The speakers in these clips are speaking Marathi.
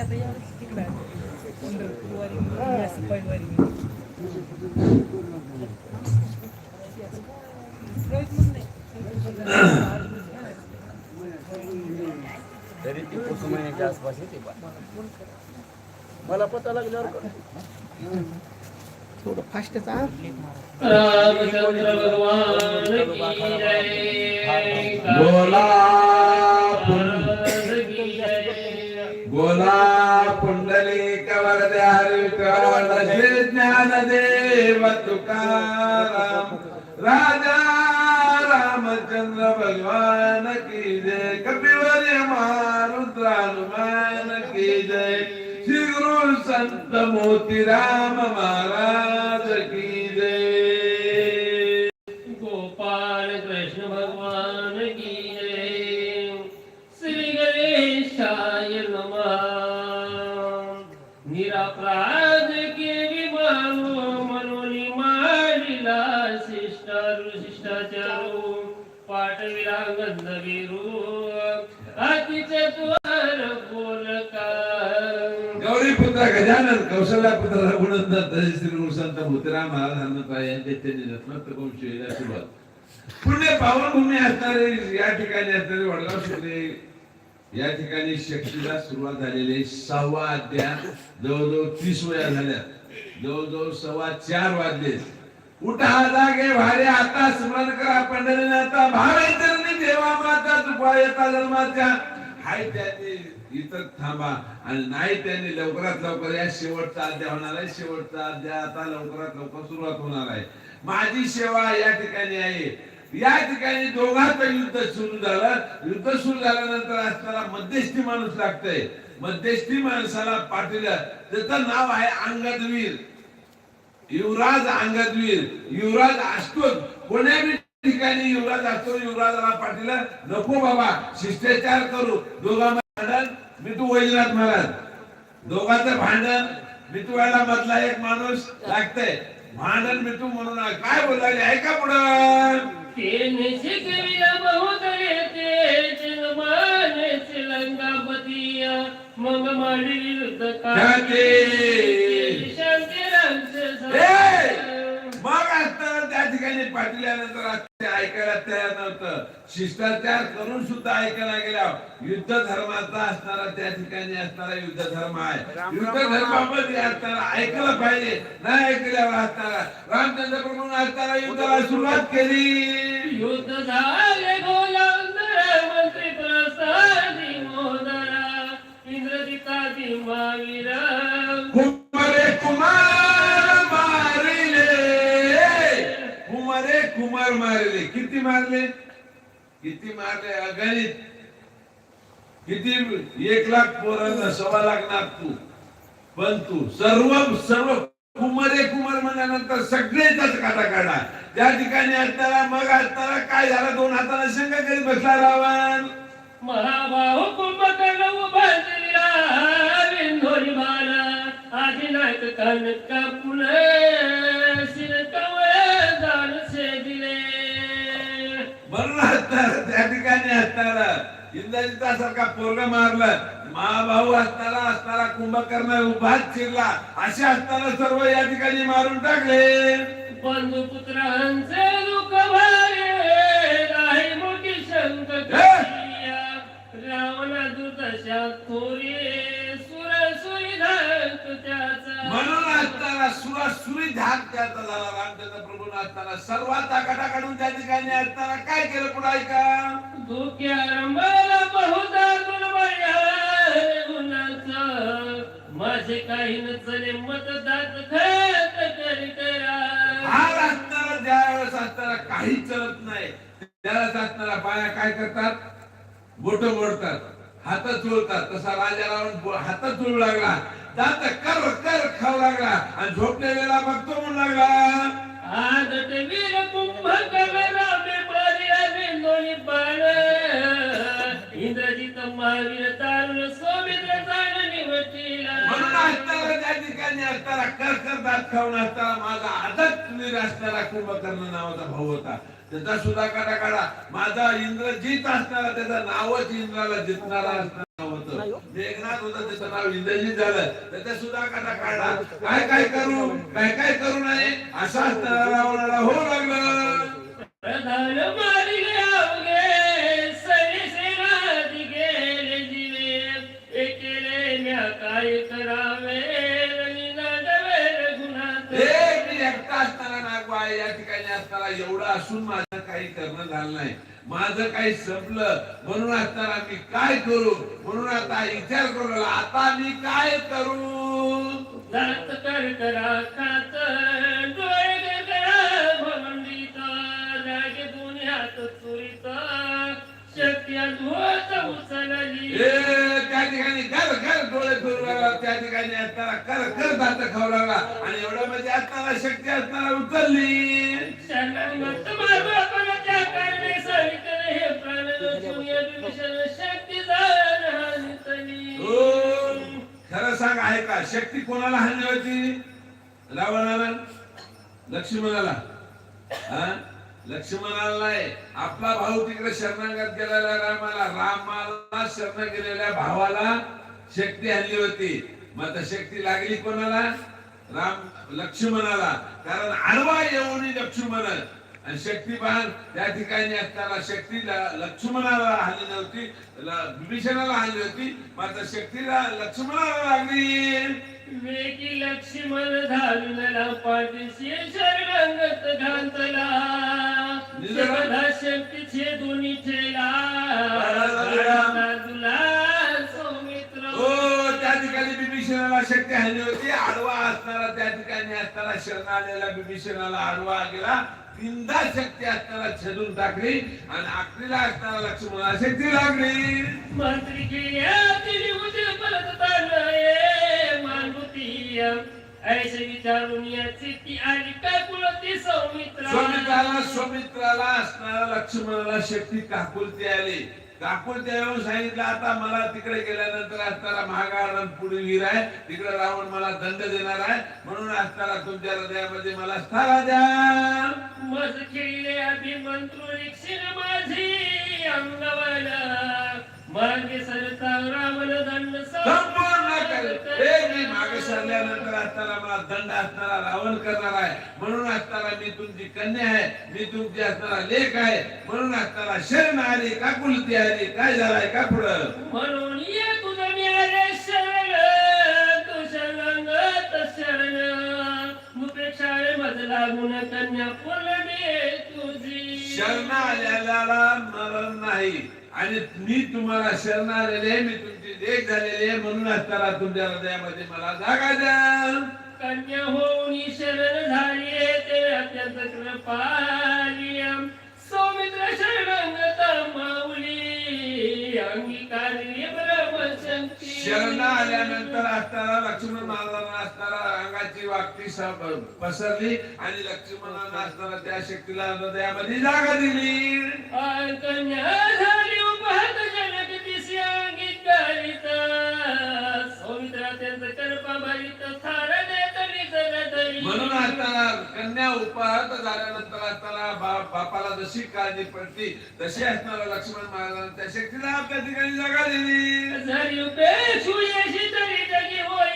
आम्ही आता यावेळेस तिकडे. तरी ती पुरुष महिन्याच्या आसपास येते बा मला पता लागल्यावर. थोडं फास्टच आ रामचंद्र भगवान की जय बोला बोला पुंडली कवरदे ज्ञान देव तुकाराम। राजा रामचंद्र भगवान की जय। कपिवर मारुद्रानुमान की जय। श्री गुरु संत मोती राम महाराज की निरापराध के विमानो मनोनी मालिला शिष्टारु शिष्टाचारू. पाठविरांगंध विरू अतिचे द्वार बोलका गौरी पुत्र गजानन कौशल्या पुत्र रघुनंदन तसे श्री गुरु संत मोतीराम महाराज यांचे त्यांनी रत्नोत्तर सुरुवात पुण्य पावनभूमी असणारे या ठिकाणी असणारे वडगाव शिवले या ठिकाणी शक्तीला सुरुवात झालेली सहावा अध्याय जवळजवळ तीस वया झाल्या. जवळजवळ सव्वा चार वाजले. उठा जागे भारे आता स्मरण करा पंढरीनाथा. भावेतरणी देवा माता तुपा येता जन्माच्या. हाय त्याने इथं थांबा. आणि नाही त्यांनी लवकरात लवकर या शेवटचा अध्याय होणार आहे. शेवटचा अध्याय आता लवकरात लवकर सुरुवात होणार आहे. माझी सेवा या ठिकाणी आहे. या ठिकाणी दोघांचं युद्ध सुरू झालं. युद्ध सुरू झाल्यानंतर असताना मध्यस्थी माणूस लागतंय. मध्यस्थी माणसाला पाठवलं. त्याचं नाव आहे अंगदवीर. युवराज अंगदवीर. युवराज असतो. कोण्या ठिकाणी युवराज असतो युवराजाला पाठवलं. नको बाबा शिष्टाचार करू. दोघा भांडण मी तू वैजनाथ महाराज. दोघांचं भांडण मिटवायला मधला एक माणूस लागतंय. भांडण मिटू म्हणून काय बोलायला ऐका पुढं. तेने शिकविला बहुत येते चिन्माने श्रीलंकापती मग माडी विरुद्ध शांती. शांती! मग असताना त्या ठिकाणी ते ऐकायला तयार शिष्टाचार करून सुद्धा ऐकायला गेल्या. युद्ध धर्माचा असणारा त्या ठिकाणी असणारा युद्ध धर्म आहे. युद्ध धर्मामध्ये असताना ऐकलं पाहिजे. नाही ऐकल्यावर असताना रामचंद्र प्रभू असताना युद्धाला सुरुवात केली. युद्ध झाले मंत्री प्रसादी मोदरा. इंद्रजितादी महावीर कुमारे कुमार मारिले. कुमारे कुमार मारले. किती मारले? किती मारले अगणित किती एक लाख पोरांना सव्वा लाख नागतू पण तू सर्व सर्व कुमारे कुमार म्हणल्यानंतर सगळेच काटा काढा. त्या ठिकाणी असताना मग असताना काय झालं? दोन हाताला शंका करीत बसला रावण. महाबाहु कुंभकर्ण उभारलेला दिला नाही बाला. आदिनाथ कनका पुले असताना त्या ठिकाणी असताना. इंद्रजिता सारखा पोरग मारलं. महाभाऊ असताना असताना कुंभकर्ण उभाच शिरला असे असताना सर्व या ठिकाणी मारून टाकले. बंधू पुत्रांचे दुःख भारे नाही मोठी शंक रावणा दुर्दशा थोरी म्हणून असताना सुरा सुरी धाक त्याचा झाला. रामचंद्र प्रभू असताना सर्वात आकाटा काढून त्या ठिकाणी असताना काय केलं पुढे ऐका? माझे काही नसले मतदात खत असताना ज्या वेळेस असताना काही चलत नाही त्याला असताना बाया काय करतात? बोट मोडतात. हात चोळतात तसा राजा रावण हात चोळू लागला. दात कर कर खाऊ लागला. आणि झोपलेला बघतो म्हणू लागला. वीर कुंभकर्ण इंद्रजित महावीर तारुण सौमित्र म्हणून असताना त्या ठिकाणी असताना कर कर दात खाऊन असताना माझा आदत वीर असणारा कुंभकर्ण नावाचा भाऊ होता. त्याचा सुद्धा काढा. काढा माझा इंद्र जित असणारा त्याचं नावच इंद्राला जितणारा असणारा होतं. मेघनाथ राहत होतं त्याचं नाव इंद्रजित झालं. त्याच्या सुद्धा कथा काढला काय काय करू? काय काय करू नये असा असताना रावणाला. होऊ लागलं प्रधान मारिले एवढं असून माझं काही करणं झालं नाही. माझं काही संपलं. म्हणून असताना मी काय करू? म्हणून आता विचार करू आता मी काय करू? कर चुरीत शक्य उचलली ए, त्या ठिकाणी कर कर डोळे फिरू लागला त्या ठिकाणी असताना कर कर दात खाऊ लागला आणि एवढं म्हणजे असताना शक्ती असताना उचलली. खरं सांग आहे का? शक्ती कोणाला हानी होती? रावणाला? लक्ष्मणाला? हा? लक्ष्मणाला नाही. आपला भाऊ तिकडे शरणागत गेलेला रामाला रामाला शरण गेलेल्या भावाला शक्ती हल्ली होती. मग शक्ती लागली कोणाला? राम लक्ष्मणाला. कारण आडवा येऊन लक्ष्मण आणि शक्तिपान त्या ठिकाणी असताना शक्ती लक्ष्मणाला हल्ली नव्हती. विभीषणाला हल्ली होती मात्र शक्तीला लक्ष्मणाला लागली. वेगी लक्ष्मण घालूनला पाठीशी शरणागत घातला शबदा शक्तीचे दोन्ही ठेला. बिभीषणाला शक्ती हल्ली होती आडवा असताना त्या ठिकाणी असताना शरण आलेला बिभीषणाला आडवा गेला. तीनदा शक्ती असताना छेदून टाकली आणि आखरीला असताना लक्ष्मणाला शक्ती लागली. मंत्री तिने उद्या परत तांडळे मानवती ऐसे विचारून याची ती आली काय कुळती सौमित्रा? स्वामित्राला स्वामित्राला असणारा लक्ष्मणाला शक्ती काकुलती आली. काकुलती येऊन सांगितलं आता मला तिकडे गेल्यानंतर असताना महागारण पुढे विहीर आहे. तिकडे रावण मला दंड देणार आहे. म्हणून असताना तुमच्या हृदयामध्ये मला स्थान द्या. मज खेळले अभिमंत्रू माझी अंगवला. मागे सरता रावण दंड मागे सरल्यानंतर असताना मला दंड असणारा रावण करणार आहे. म्हणून असताना मी तुमची कन्या आहे. मी तुमची असणारा लेख आहे. म्हणून असताना शरण आली का कुलती आली? काय झालाय? का पुढं? म्हणून ये तुझं मिळाले शरण तू शरणागत शरण. मुपेक्षा मज लागून कन्या फुलणे तुझी. शरण आलेल्याला मरण नाही. आणि मी तुम्हाला शरण आलेले मी लेख झालेली म्हणून असताना तुमच्या हृदयामध्ये मला जागा द्या. कन्या होऊन शरण झाली ते अत्यंत कृपाली सौमित्र शरणंगत माऊली अंगीकारली ब्रह्मशक्ती. शरण आल्यानंतर असताना लक्ष्मण महाराजांना असताना अंगाची वागती पसरली आणि लक्ष्मणांना असताना त्या शक्तीला हृदयामध्ये जागा दिली. म्हणून असताना कन्या उपहार झाल्यानंतर बा- बापाला जशी काळजी पडती तशी असताना लक्ष्मण महाराजांना त्या शक्तीला आपल्या ठिकाणी जागा दिली. तरी जगी होईल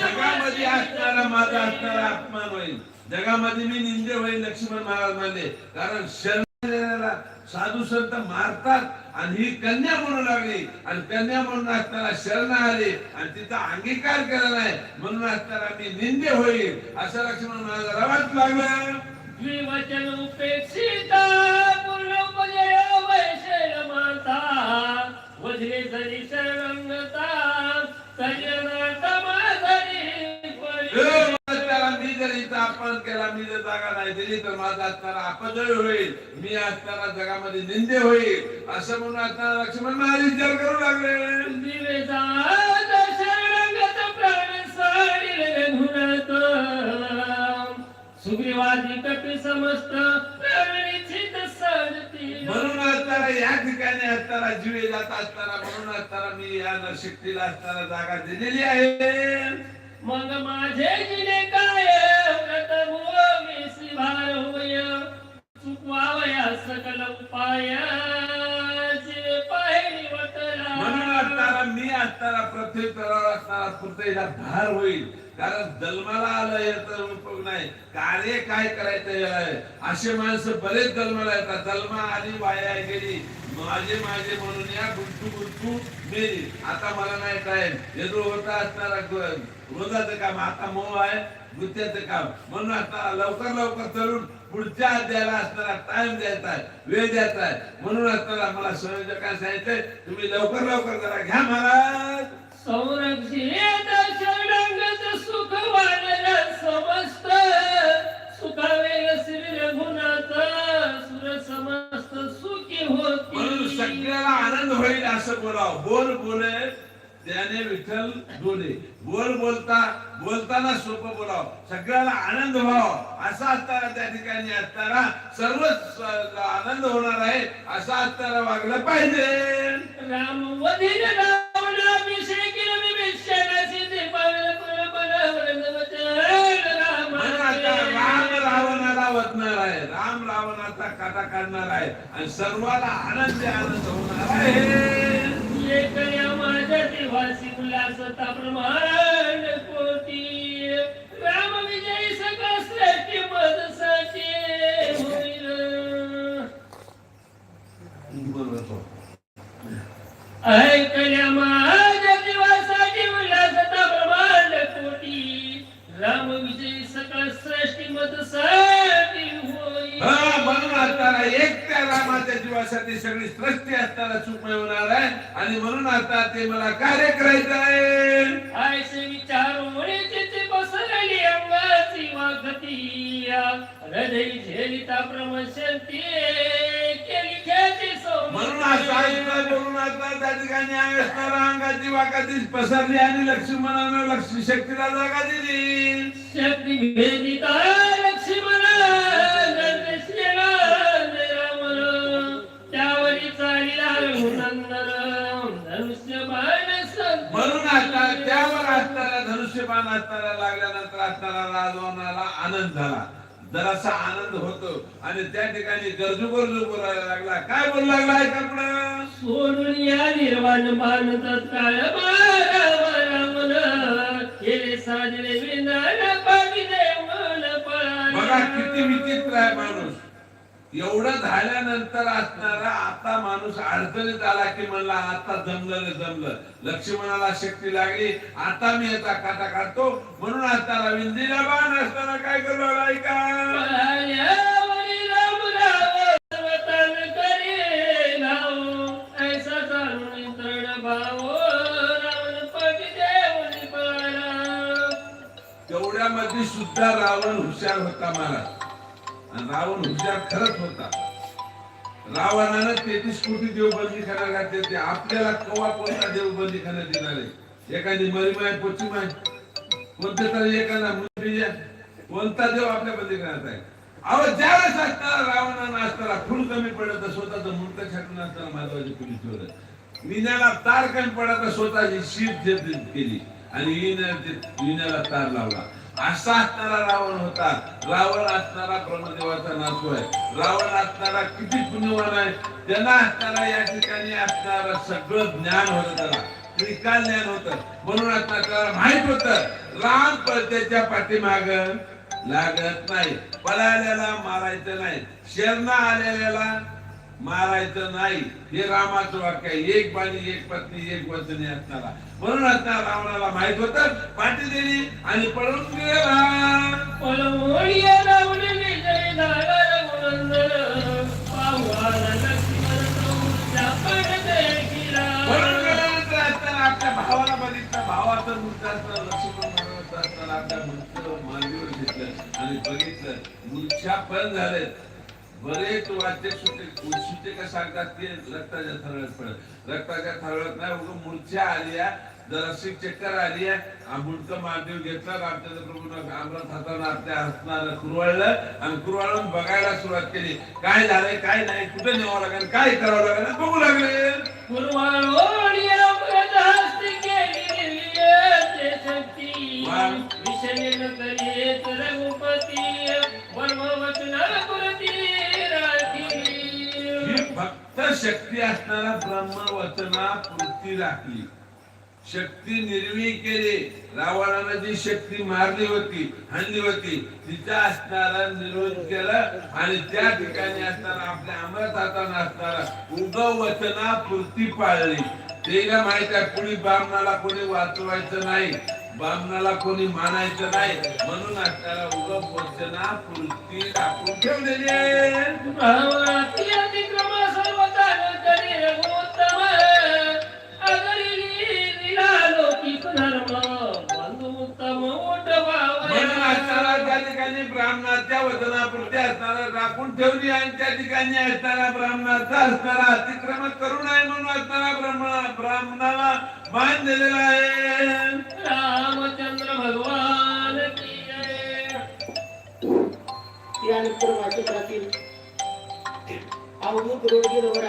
जगामध्ये असणारा माझा असणारा अपमान होईल. जगामध्ये मी निंदे होईल लक्ष्मण महाराज म्हणले कारण साधू संत मारतात आणि ही कन्या म्हणू लागली. आणि कन्या म्हणून असताना शरण आली आणि तिचा अंगीकार केला नाही. म्हणून असताना मी निंदे होईल. असं लक्ष्मण माझा रवाच लागला द्विवचन उपेक्षित पूर्ण माता वज्रे तरी शरणंगता सजनार्थ अपमान केला मी जर जागा नाही दिली तर माझा असताना अपजय होईल. मी असताना जगामध्ये निंदे होईल. असं म्हणून असताना लक्ष्मण महाराज विचार करू लागले. कपी समस्त सजती म्हणून असताना या ठिकाणी असताना जीवे जात असताना म्हणून असताना मी या शक्तीला असताना जागा दिलेली आहे. मग माझे जिने काय? भार होय. चुकवावया सकल उपायाचे म्हणून असणारा मी असणारा प्रत्येक तलावर असणारा पृथ्वीला धार होईल. कारण जन्माला आलं याचा उपयोग नाही. कार्य काय करायचं आहे? असे माणसं बरेच जन्माला येतात. जन्मा आली वाया गेली. माझे माझे म्हणून या गुंतू गुंतू मेली. आता मला नाही टाइम येतो होता असणारा रोजाचं काम आता मोह आहे गुत्याचं काम. म्हणून असणारा लवकर लवकर चलून पुढच्या अध्यायाला असणारा टाइम द्यायचा आहे वेळ द्यायचा आहे. म्हणून असणारा मला संयोजकांनी सांगितलंय तुम्ही लवकर लवकर जरा घ्या महाराज. संरक्षित सुख वाढलं समस्त. सुखावेल श्री रघुनाथ सुर समस्त सुखी म्हणून सगळ्याला आनंद होईल असं बोलाव. बोल बोले. त्याने विठ्ठल बोले. बोल बोलता बोलताना सोपं बोलाव. सगळ्याला आनंद व्हावा. असा असताना त्या ठिकाणी असताना सर्व आनंद होणार आहे. असा असताना वागलं पाहिजे. वधीर राम रावणाला वतणार आहे. राम रावणाचा काटा काढणार आहे. आणि सर्वाला आनंद आनंद होणार आहे. एकल्या वासी देवासी प्रमाण कोटी राम विजय सगळं श्रेष्ठ मदसाठी होईल ऐकल्या माझ्या देवासाठी उल्हासता प्रमाण कोटी राम विजय सगळं श्रेष्ठ मदसाठी होईल म्हणून असताना एक त्या रामाच्या जीवासाठी सगळी सृष्टी असताना सुखमय होणार आहे. आणि म्हणून आता ते मला कार्य करायचं आहे. आयसे विचार मुळेचे ते बसलेली अंगाची वागती. हृदय झेलिता प्रमशंती. केली ख्याती म्हणून ऐकलं बोलून आता त्या ठिकाणी असणारा अंगाची पसरली आणि लक्ष्मणानं लक्ष शक्तीला जागा दिली. शक्ती भेदिता धनुष्यबाण असणारा लागल्यानंतर असणारा राजवानाला आनंद झाला. जरासा आनंद होतो आणि त्या ठिकाणी गरजू गरजू बोलायला लागला. काय बोलू लागला ऐका पुढं? सोडून या निर्वाण बाण तत्काळ मन बघा किती विचित्र आहे माणूस. एवढं झाल्यानंतर असणारा आता माणूस अडचणीत आला की म्हणला आता जमलं जमलं. लक्ष्मणाला शक्ती लागली. आता मी याचा काटा काढतो. म्हणून असताना विंदीला बाण असताना काय करू लागला ऐका तेवढ्यामध्ये सुद्धा रावण हुशार होता महाराज. रावण हुशार खरंच होता. रावणानं तेहतीस कोटी देवबंदी खाना घातले ते आपल्याला कवा कोणता देवबंदी खाना देणार आहे? एखादी मरीमाय पोचीमाय. कोणते तरी एखादा मुलगी कोणता देव आपल्या बंदी करत आहे? अहो ज्यावेळेस असताना रावणानं असताना फुल कमी पडत तर मुंत छाटून असताना माधवाची पोलीस ठेवलं. विण्याला तार कमी पडत तर स्वतःची शीप केली. आणि विण्याला तार लावला. असा असणारा रावण होता. रावण असणारा ब्रह्मदेवाचा नातू आहे. रावण असणारा किती पुण्यवान आहे. त्यांना असणारा या ठिकाणी असणारा सगळं ज्ञान होत त्याला. त्रिकाल ज्ञान होत. म्हणून आता त्याला माहीत होत. राम पळत्याच्या पाठीमाग लागत नाही. पळाल्याला मारायचं नाही. शरणा आलेल्याला मारायचं नाही. हे रामाचं वाक्य आहे. एक बाणी एक पत्नी एक वचने असणारा. म्हणून आता रावणाला माहीत होत पाठी दिली आणि पळून आपल्या भावाला बघितलं. भावाचं मुद्दा लक्ष्मण आपल्या मुद्द मांडीवर घेतलं आणि बघितलं. मूर्छा पण झाले बरेच वाद्य सुटे सुटे का सांगतात ते रक्ताच्या थरळत पडत. रक्ताच्या थरळत नाही उगा मूर्छा आली जराशी चक्कर आली आहे. मुंडक मांडीव घेतलं रामचंद्र प्रभूनं अमृत हातानं आपल्या हसणानं कुरवाळलं आणि कुरवाळून बघायला सुरुवात केली. काय झालंय काय नाही कुठे न्यावं लागेल काय करावं लागेल बघू लागले. वा. विषय रघुपती तर शक्ती असणारा ब्रह्म वचना पृथ्वी राखली. शक्ती निर्वी केली. रावणानं जी शक्ती मारली होती हाणली होती तिचा असणारा निरोध केला आणि त्या ठिकाणी असणारा आपल्या अमृत हाताने असणारा उगव वचना पृथ्वी पाळली. ते तेला माहीत आहे कुणी ब्राह्मणाला कोणी वाचवायचं नाही ब्राह्मणाला कोणी मानायचं नाही म्हणून असणारा उगव वचना पृथ्वी राखून ठेवलेली आहे. त्या ठिकाणी ब्राह्मणाच्या वचनापुरते असणारा राखून ठेवली आणि त्या ठिकाणी असणारा ब्राह्मणाचा असणारा अतिक्रमण करू नये म्हणून असणारा ब्राह्मणा ब्राह्मणाला मान दिलेला आहे. रामचंद्र भगवान की जय. त्यानंतर वाचकातील अवधूत रोडगे लोहरा